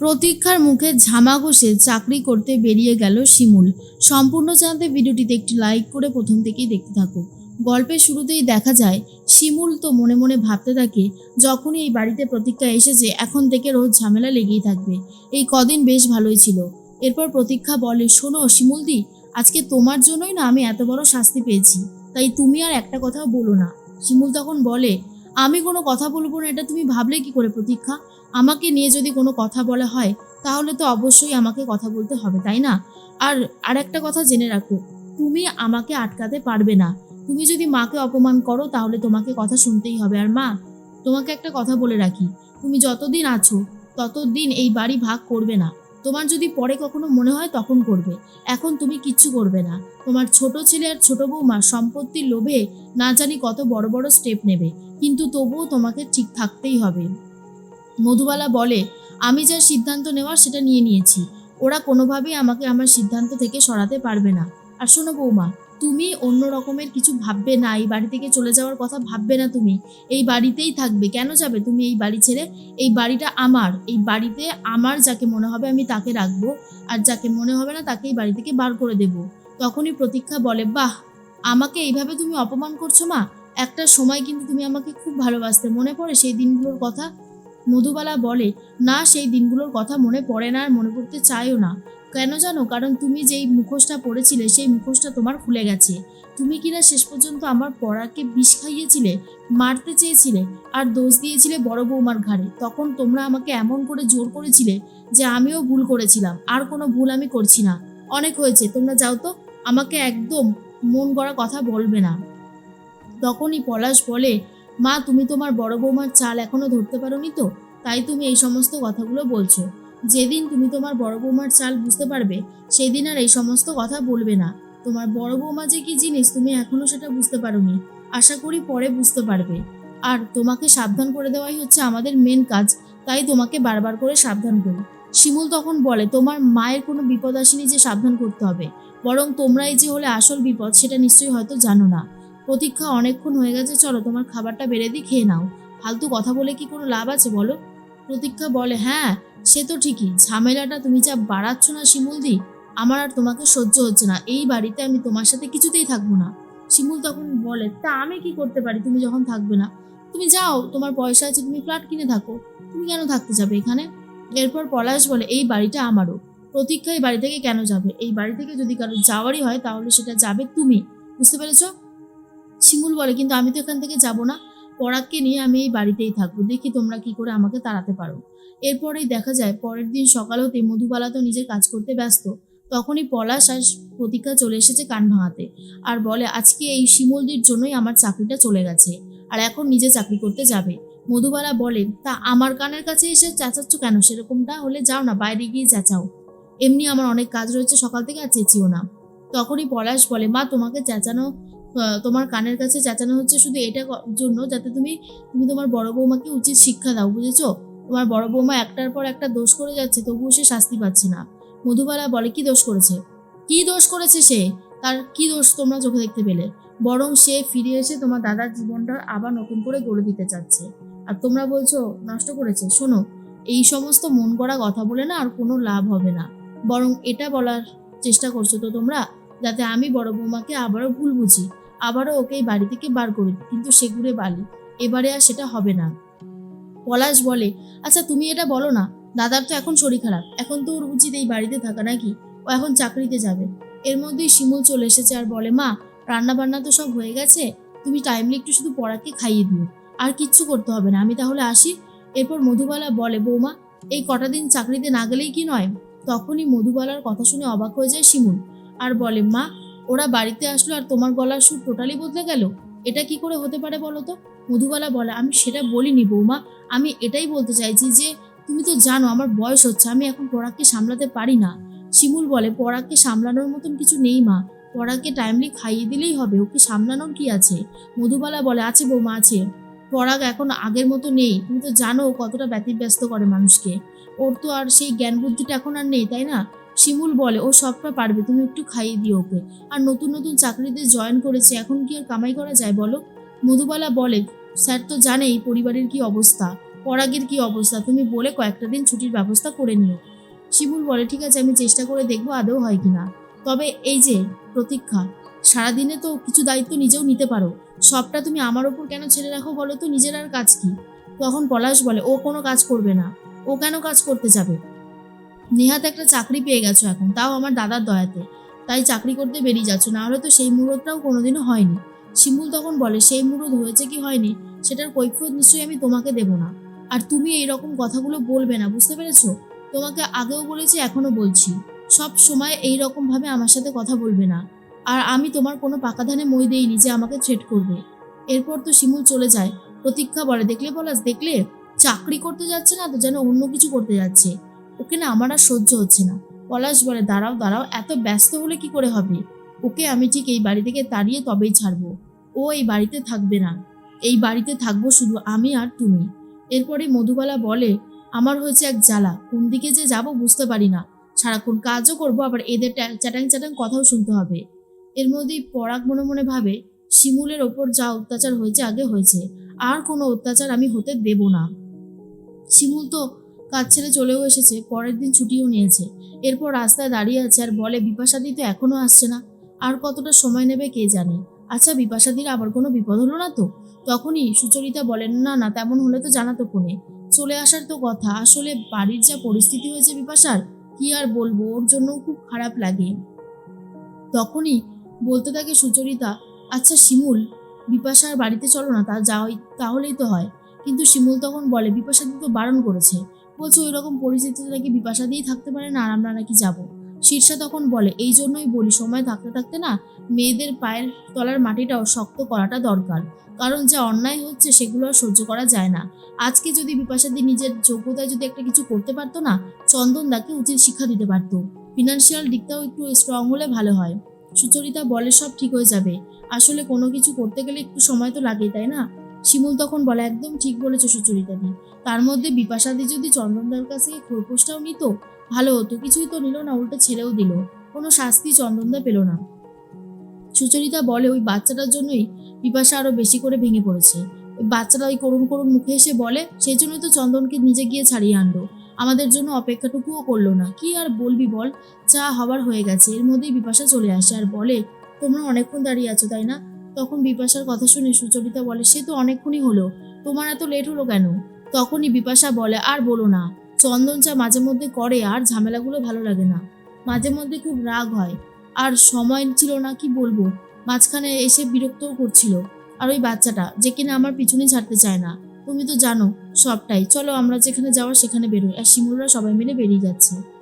প্রতীক্ষার মুখে ঝামা ঘষে চাকরি করতে বেরিয়ে গেল শিমুল। সম্পূর্ণ জানতে ভিডিওটিতে একটি লাইক করে প্রথম থেকেই দেখতে থাকো। গল্পের শুরুতেই দেখা যায়, শিমুল তো মনে মনে ভাবতে থাকে, যখনই এই বাড়িতে প্রতীক্ষা এসেছে এখন থেকে রোজ ঝামেলা লেগেই থাকবে। এই কদিন বেশ ভালোই ছিল। এরপর প্রতীক্ষা বলে, শোনো শিমুলদি, আজকে তোমার জন্যই না আমি এত বড় শাস্তি পেয়েছি, তাই তুমি আর একটা কথাও বলো না। শিমুল তখন বলে, আমি কোনো কথা বলব না, এটা তুমি ভাবলে কি করে প্রতীক্ষা? আমাকে নিয়ে যদি কোনো কথা বলা হয়, তাহলে তো অবশ্যই আমাকে কথা বলতে হবে, তাই না? আর আর একটা কথা জেনে রাখো, তুমি আমাকে আটকাতে পারবে না। তুমি যদি মাকে অপমান করো, তাহলে তোমাকে কথা শুনতেই হবে। আর মা, তোমাকে একটা কথা বলে রাখি, তুমি যতদিন আছো, ততদিন এই বাড়ি ভাগ করবে না। তোমার যদি পরে কখনো মনে হয়, তখন করবে। এখন তুমি কিচ্ছু করবে না। তোমার ছোট ছেলে আর ছোট বৌমা সম্পত্তির লোভে না জানি কত বড় বড় স্টেপ নেবে, কিন্তু তবুও তোমাকে ঠিক থাকতেই হবে। মধুবালা বলে, আমি যা সিদ্ধান্ত নেওয়ার সেটা নিয়ে নিয়েছি। ওরা কোনোভাবেই আমাকে আমার সিদ্ধান্ত থেকে সরাতে পারবে না। আর শোনো বৌমা, তুমি অন্য রকমের কিছু ভাববে না। এই বাড়ি থেকে চলে যাওয়ার কথা ভাববে না তুমি। এই বাড়িতেই থাকবে। কেন যাবে তুমি এই বাড়ি ছেড়ে? এই বাড়িটা আমার। এই বাড়িতে আমার যাকে মনে হবে আমি তাকে রাখব। আর যাকে মনে হবে না তাকে এই বাড়ি থেকে বার করে দেব। তখনই প্রতীক্ষা বলে, বাহ! আমাকে এইভাবে তুমি অপমান করছ মা? একটা সময় কিন্তু তুমি আমাকে খুব ভালোবাসতে। মনে পড়ে সেই দিনগুলোর কথা? মধুবালা বলে, না, সেই দিনগুলোর কথা মনে পড়ে না আর মনে করতে চাইও না। কেন জানো? কারণ তুমি যেই মুখোশটা পড়েছিলে সেই মুখোশটা তোমার খুলে গেছে। তুমি কিনা শেষ পর্যন্ত আমার পড়াকে বিষ খাইয়েছিলে, মারতে চেয়েছিলে, আর দোষ দিয়েছিলে বড় বৌমার ঘাড়ে? তখন তোমরা আমাকে এমন করে জোর করেছিলে যে আমিও ভুল করেছিলাম, আর কোনো ভুল আমি করছি না। অনেক হয়েছে, তোমরা যাও তো, আমাকে একদম মন গড়া কথা বলবে না। তখনই পলাশ বলে মা, তুমি তোমার বড় বৌমার চাল এখনও ধরতে পারোনি তো? তাই তুমি এই সমস্ত কথাগুলো বলছো। যেদিন তুমি তোমার বড় বৌমার চাল বুঝতে পারবে, সেদিন আর এই সমস্ত কথা বলবে না। তোমার বড় বৌমা যে কি জিনিস, তুমি এখনও সেটা বুঝতে পারোনি। আশা করি পরে বুঝতে পারবে। আর তোমাকে সাবধান করে দেওয়াই হচ্ছে আমাদের মেন কাজ, তাই তোমাকে বারবার করে সাবধান করি। শিমুল তখন বলে, তোমার মায়ের কোনো বিপদ আসেনি যে সাবধান করতে হবে। বরং তোমরাই যে হলে আসল বিপদ, সেটা নিশ্চয়ই হয়তো জানো না। প্রতীক্ষা অনেকক্ষণ হয়ে গেছে, চলো তোমার খাবারটা বেড়ে দিই খেয়ে নাও। ফালতু কথা বলে কি কোনো লাভ আছে বলো? প্রতীক্ষা বলে হ্যাঁ সে তো ঠিকই। ঝামেলাটা তুমি যা বাড়াচ্ছ না শিমুলদি, আমার আর তোমাকে সহ্য হচ্ছে না। এই বাড়িতে আমি তোমার সাথে কিছুতেই থাকব না। শিমুল তখন বলে, তা আমি কি করতে পারি? তুমি যখন থাকবে না। তুমি যাও, তোমার পয়সা আছে, তুমি ফ্ল্যাট কিনে থাকো। তুমি কেন থাকতে যাবে এখানে? এরপর পলাশ বলে, এই বাড়িটা আমারও। প্রতীক্ষা এই বাড়ি থেকে কেন যাবে? এই বাড়ি থেকে যদি কারও যাওয়ারই হয়, তাহলে সেটা যাবে তুমি। বুঝতে পেরেছ? শিমুল বলে, কিন্তু আমি তো এখান থেকে যাব না। পরাগকে নিয়ে আমি এই বাড়িতেই থাকব। দেখি তোমরা কি করে আমাকে তাড়াতে পারো। এরপরেই দেখা যায়, পরের দিন সকাল হতে মধুবালা তো নিজের কাজ করতে ব্যস্ত। তখনই পলাশ আর প্রতীক্ষা চলে এসেছে কান ভাঙাতে আর বলে, আজকে এই শিমুলদির জন্যই আমার চাকরিটা চলে গেছে আর এখন নিজে চাকরি করতে যাবে। মধুবালা বলে, তা আমার কানের কাছে এসে চেঁচাচ্ছ কেন? সেরকমটা হলে যাও না, বাইরে গিয়ে চেঁচাও। এমনি আমার অনেক কাজ রয়েছে, সকাল থেকে আর চেঁচিও না। তখনই পলাশ বলে, মা, তোমাকে চেঁচানো তোমার কানের কাছে চেঁচানো হচ্ছে শুধু এটা জন্য যাতে তুমি তুমি তোমার বড় বৌমাকে উচিত শিক্ষা দাও, বুঝেছ? তোমার বড় বৌমা একটার পর একটা দোষ করে যাচ্ছে, তবুও সে শাস্তি পাচ্ছে না। মধুবালা বলে, কি দোষ করেছে? কি দোষ করেছে সে? তার কি দোষ তোমরা চোখে দেখতে পেলে? বরং সে ফিরে এসে তোমার দাদার জীবনটা আবার নতুন করে গড়ে দিতে চাচ্ছে। আর তোমরা বলছো, নষ্ট করেছে? শোনো, এই সমস্ত মন করা কথা বলে না আর কোনো লাভ হবে না। বরং এটা বলার চেষ্টা করছ তো তোমরা, যাতে আমি বড় বৌমাকে আবারও ভুল বুঝি। আবারও ওকে বাড়ি থেকে বার করে কিন্তু ঘুরে বালি। এবারে আর সেটা হবে না। পলাশ বলে আচ্ছা তুমি এটা বলো না, দাদার তো এখন শরীর খারাপ। এখন তো ওর উচিত এই বাড়িতে থাকা, নাকি? ও এখন চাকরিতে যাবে। এর মধ্যেই শিমুল চলে এসেছে আর বলে, মা রান্না বান্না তো সব হয়ে গেছে, তুমি টাইমলি একটু শুধু পড়াকে খাইয়ে দিও। আর কিচ্ছু করতে হবে না, আমি তাহলে আসি। এরপর মধুবালা বলে, বৌমা, এই কটা দিন চাকরিতে না গেলেই কি নয়? তখনই মধুবালার কথা শুনে অবাক হয়ে যায় শিমুল। আর বলে, মা ওরা বাড়িতে আসলো আর তোমার গলার সুর টোটালি বদলে গেল? এটা কি করে হতে পারে বলো তো? মধুবালা বলে, আমি সেটা বলিনি বৌমা। আমি এটাই বলতে চাইছি যে, তুমি তো জানো আমার বয়স হচ্ছে, আমি এখন পড়াকে সামলাতে পারি না। শিমুল বলে পড়াকে সামলানোর মতন কিছু নেই মা। পড়াকে টাইমলি খাইয়ে দিলেই হবে, ওকে সামলানোর কি আছে? মধুবালা বলে, আছে বৌমা, আছে। পরাগ এখন আগের মতো নেই। তুমি তো জানো কতটা ব্যতিব্যস্ত করে মানুষকে। ওর তো আর সেই জ্ঞান বুদ্ধিটা এখন আর নেই, তাই না? শিমুল বলে ও সবটা পারবে, তুমি একটু খাইয়ে দিও ওকে। আর নতুন নতুন চাকরিতে জয়েন করেছে, এখন কি আর কামাই করা যায় বলো? মধুবালা বলে, স্যার তো জানেই পরিবারের কি অবস্থা, পরাগের কি অবস্থা, তুমি বলে কয়েকটা দিন ছুটির ব্যবস্থা করে নিও। শিমুল বলে, ঠিক আছে, আমি চেষ্টা করে দেখব আদৌ হয় কিনা। তবে এই যে, প্রতীক্ষা, সারাদিনে তো কিছু দায়িত্ব নিজেও নিতে পারো। সবটা তুমি আমার ওপর কেন ছেড়ে রাখো বলো তো, নিজের আর কাজ কি? তখন পলাশ বলে, ও কোনো কাজ করবে না। ও কেন কাজ করতে যাবে? নেহাত একটা চাকরি পেয়ে গেছো এখন, তাও আমার দাদার দয়াতে। তাই চাকরি করতে বেরিয়ে যাচ্ছ না হলে তো সেই মুহূর্তটাও কোনোদিনও হয়নি। শিমুল তখন বলে, সেই মুহূর্ত হয়েছে কি হয়নি? সেটার কৈফিয়ত নিশ্চয়ই আমি তোমাকে দেব না। আর তুমি এই রকম কথাগুলো বলবে না, বুঝতে পেরেছ? তোমাকে আগেও বলেছি এখনও বলছি। সব সময় এই রকম ভাবে আমার সাথে কথা বলবে না। আর আমি তোমার কোনো পাকা ধানে মই দেইনি যে আমাকে থ্রেট করবে। এরপর তো শিমুল চলে যায়। প্রতীক্ষা বলে, দেখলে বলাস দেখলে? চাকরি করতে যাচ্ছে না তো যেন অন্য কিছু করতে যাচ্ছে। ওকে না আমার আর সহ্য হচ্ছে না। পলাশ বলে, দাঁড়াও দাঁড়াও, এত ব্যস্ত হলে কি করে হবে? ওকে আমি ঠিক এই বাড়ি থেকে তাড়িয়ে তবেই ছাড়বো। ও এই বাড়িতে থাকবে না। এই বাড়িতে থাকব শুধু আমি আর তুমি। এরপরে মধুবালা বলে, আমার হয়েছে এক জ্বালা। কোন দিকে যে যাব বুঝতে পারি না। সারাক্ষণ কাজও করব, আবার এদের চ্যাটাং চ্যাটাং কথাও শুনতে হবে। এর মধ্যেই পরাগ মনে মনে ভাবে, শিমুলের ওপর যা অত্যাচার হয়েছে আগে হয়েছে। আর কোনো অত্যাচার আমি হতে দেব না। শিমুল তো কাজ ছেড়ে চলেও এসেছে, পরের দিন ছুটিও নিয়েছে। এরপর রাস্তায় দাঁড়িয়ে আছে আর বলে, বিপাশাদি তো এখনও আসছে না। আর কতটা সময় নেবে কে জানে? আচ্ছা বিপাশাদির আবার কোনো বিপদ হলো না তো? তখনই সুচরিতা বলেন, না না, তেমন হলে তো জানাতো ফোনে। চলে আসার তো কথা। আসলে বাড়ির যা পরিস্থিতি হয়েছে বিপাশার, কি আর বলব? ওর জন্য খুব খারাপ লাগে। তখনই বলতে থাকে সুচরিতা আচ্ছা শিমুল বিপাশার বাড়িতে চলো না, তা যাওয়াই, তাহলেই তো হয়। কিন্তু শিমুল তখন বলে, বিপাশাদি তো বারণ করেছে। বলছে ওই রকম পরিস্থিতিতে নাকি বিপাশা দিয়েই থাকতে পারে না, আর আমরা নাকি যাব। শীর্ষা তখন বলে, এই জন্যই বলি, সময় থাকতে থাকতে না মেয়েদের পায়ের তলার মাটিটাও শক্ত করাটা দরকার। কারণ যা অন্যায় হচ্ছে সেগুলো আর সহ্য করা যায় না। আজকে যদি বিপাশাদি নিজের যোগ্যতায় যদি একটা কিছু করতে পারতো না, চন্দন দাকে উচিত শিক্ষা দিতে পারতো। ফিনান্সিয়াল দিকটাও একটু স্ট্রং হলে ভালো হয়। সুচরিতা বলে, সব ঠিক হয়ে যাবে। আসলে কোনো কিছু করতে গেলে একটু সময় তো লাগেই, তাই না? শিমুল তখন বলে, একদম ঠিক বলেছে সুচরিতাদি। তার মধ্যে বিপাশাদি যদি চন্দনদার কাছে খোরপোশটাও নিত, ভালো হতো, কিছুই তো নিল না, উল্টে ছেড়েও দিল। কোনো শাস্তি চন্দনদা পেল না। সুচরিতা বলে, ওই বাচ্চাটার জন্যই বিপাশা আরও বেশি করে ভেঙে পড়েছে। ওই বাচ্চাটা ওই করুণ করুণ মুখে এসে বলে সেই জন্যই তো চন্দনকে নিজে গিয়ে ছাড়িয়ে আনলো। আমাদের জন্য অপেক্ষাটুকুও করল না। কি আর বলবি বল? যা হবার হয়ে গেছে। এর মধ্যেই বিপাশা চলে আসে আর বলে, তোমরা অনেকক্ষণ দাঁড়িয়ে আছো, তাই না? তখন বিপাশার কথা শুনে সুচরিতা বলে, সে তো অনেকক্ষণই হলো। তোমার এত লেট হলো কেন? তখনই বিপাশা বলে, আর বলো না। চন্দন চা মাঝে মধ্যে করে, আর ঝামেলাগুলো ভালো লাগে না। মাঝে মধ্যে খুব রাগ হয়। আর সময় ছিল না, কি বলব? মাঝখানে এসে বিরক্তও করছিল। আর ওই বাচ্চাটা, যে কিনা আমার পিছনে ছাড়তে চায় না। তুমি তো জানো, সবটাই। চলো আমরা যেখানে যাওয়ার সেখানে বেরোই। আর শিমুলরা সবাই মিলে বেরিয়ে যাচ্ছে।